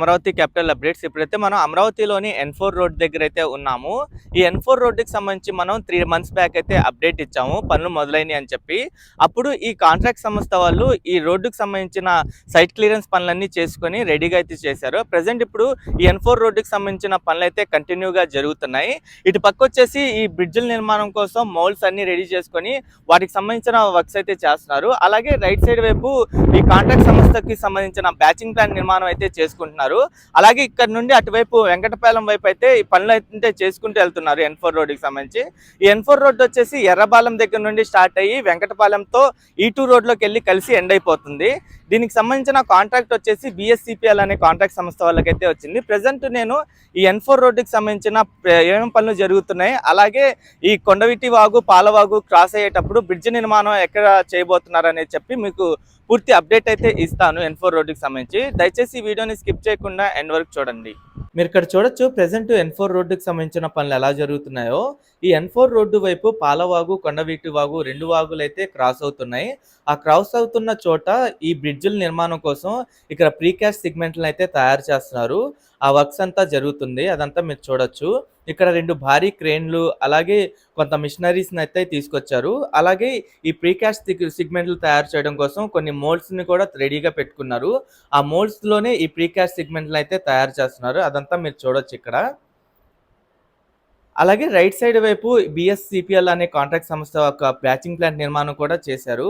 Amaravati capital updates ఇప్పుడైతే మనం అమరావతిలోని ఎన్ ఫోర్ రోడ్ దగ్గర అయితే ఉన్నాము. ఈ ఎన్ ఫోర్ రోడ్డుకి సంబంధించి మనం త్రీ మంత్స్ బ్యాక్ అయితే అప్డేట్ ఇచ్చాము పనులు మొదలైనవి అని చెప్పి. అప్పుడు ఈ కాంట్రాక్ట్ సంస్థ వాళ్ళు ఈ రోడ్డుకి సంబంధించిన సైట్ క్లియరెన్స్ పనులన్నీ చేసుకొని రెడీగా అయితే చేశారు. ప్రజెంట్ ఇప్పుడు ఈ ఎన్ ఫోర్ రోడ్డుకి సంబంధించిన పనులు అయితే కంటిన్యూగా జరుగుతున్నాయి. ఇటు పక్క వచ్చేసి ఈ బ్రిడ్జిల నిర్మాణం కోసం మౌల్స్ అన్ని రెడీ చేసుకొని వాటికి సంబంధించిన వర్క్స్ అయితే చేస్తున్నారు. అలాగే రైట్ సైడ్ వైపు ఈ కాంట్రాక్ట్ సంస్థకి సంబంధించిన బ్యాచింగ్ ప్లాన్ నిర్మాణం అయితే చేసుకుంటున్నారు. అలాగే ఇక్కడ నుండి అటువైపు వెంకటపాలెం వైపు అయితే ఈ పనులు అయితే చేసుకుంటూ వెళ్తున్నారు ఎన్ ఫోర్ రోడ్డుకి సంబంధించి. ఈ ఎన్ ఫోర్ రోడ్ వచ్చేసి ఎర్రబాలెం దగ్గర నుండి స్టార్ట్ అయ్యి వెంకటపాలెంతో ఈ టూ రోడ్లోకి వెళ్ళి కలిసి ఎండ్ అయిపోతుంది. దీనికి సంబంధించిన కాంట్రాక్ట్ వచ్చేసి బిఎస్సిపిఎల్ అనే కాంట్రాక్ట్ సంస్థ వాళ్ళకైతే వచ్చింది. ప్రజెంట్ నేను ఈ ఎన్ ఫోర్ రోడ్డుకి సంబంధించిన ప్ర- ఏమేం పనులు జరుగుతున్నాయి అలాగే ఈ కొండవిటి వాగు పాలవాగు క్రాస్ అయ్యేటప్పుడు బ్రిడ్జ్ నిర్మాణం ఎక్కడ చేయబోతున్నారు అనేది చెప్పి మీకు పూర్తి అప్డేట్ అయితే ఇస్తాను ఎన్ ఫోర్ రోడ్డుకి సంబంధించి. దయచేసి ఈ వీడియోని స్కిప్ చేయకుండా ఎండ్ వరకు చూడండి. మీరు ఇక్కడ చూడొచ్చు ప్రెసెంట్ ఎన్ ఫోర్ రోడ్డుకి సంబంధించిన పనులు ఎలా జరుగుతున్నాయో. ఈ ఎన్ ఫోర్ రోడ్డు వైపు పాలవాగు కొండవీటి వాగు రెండు వాగులు అయితే క్రాస్ అవుతున్నాయి. ఆ క్రాస్ అవుతున్న చోట ఈ బ్రిడ్జుల నిర్మాణం కోసం ఇక్కడ ప్రీకాస్ట్ సిగ్మెంట్లను అయితే తయారు చేస్తున్నారు. ఆ వర్క్స్ అంతా జరుగుతుంది అదంతా మీరు చూడొచ్చు. ఇక్కడ రెండు భారీ క్రేన్లు అలాగే కొంత మిషనరీస్ని అయితే తీసుకొచ్చారు. అలాగే ఈ ప్రీకాస్ట్ సిగ్మెంట్లు తయారు చేయడం కోసం కొన్ని మోల్డ్స్ని కూడా రెడీగా పెట్టుకున్నారు. ఆ మోల్డ్స్లోనే ఈ ప్రీకాస్ట్ సిగ్మెంట్లు అయితే తయారు చేస్తున్నారు. అదంతా మీరు చూడొచ్చు ఇక్కడ. అలాగే రైట్ సైడ్ వైపు బిఎస్సిపిఎల్ అనే కాంట్రాక్ట్ సంస్థ ఒక బ్యాచింగ్ ప్లాంట్ నిర్మాణం కూడా చేశారు.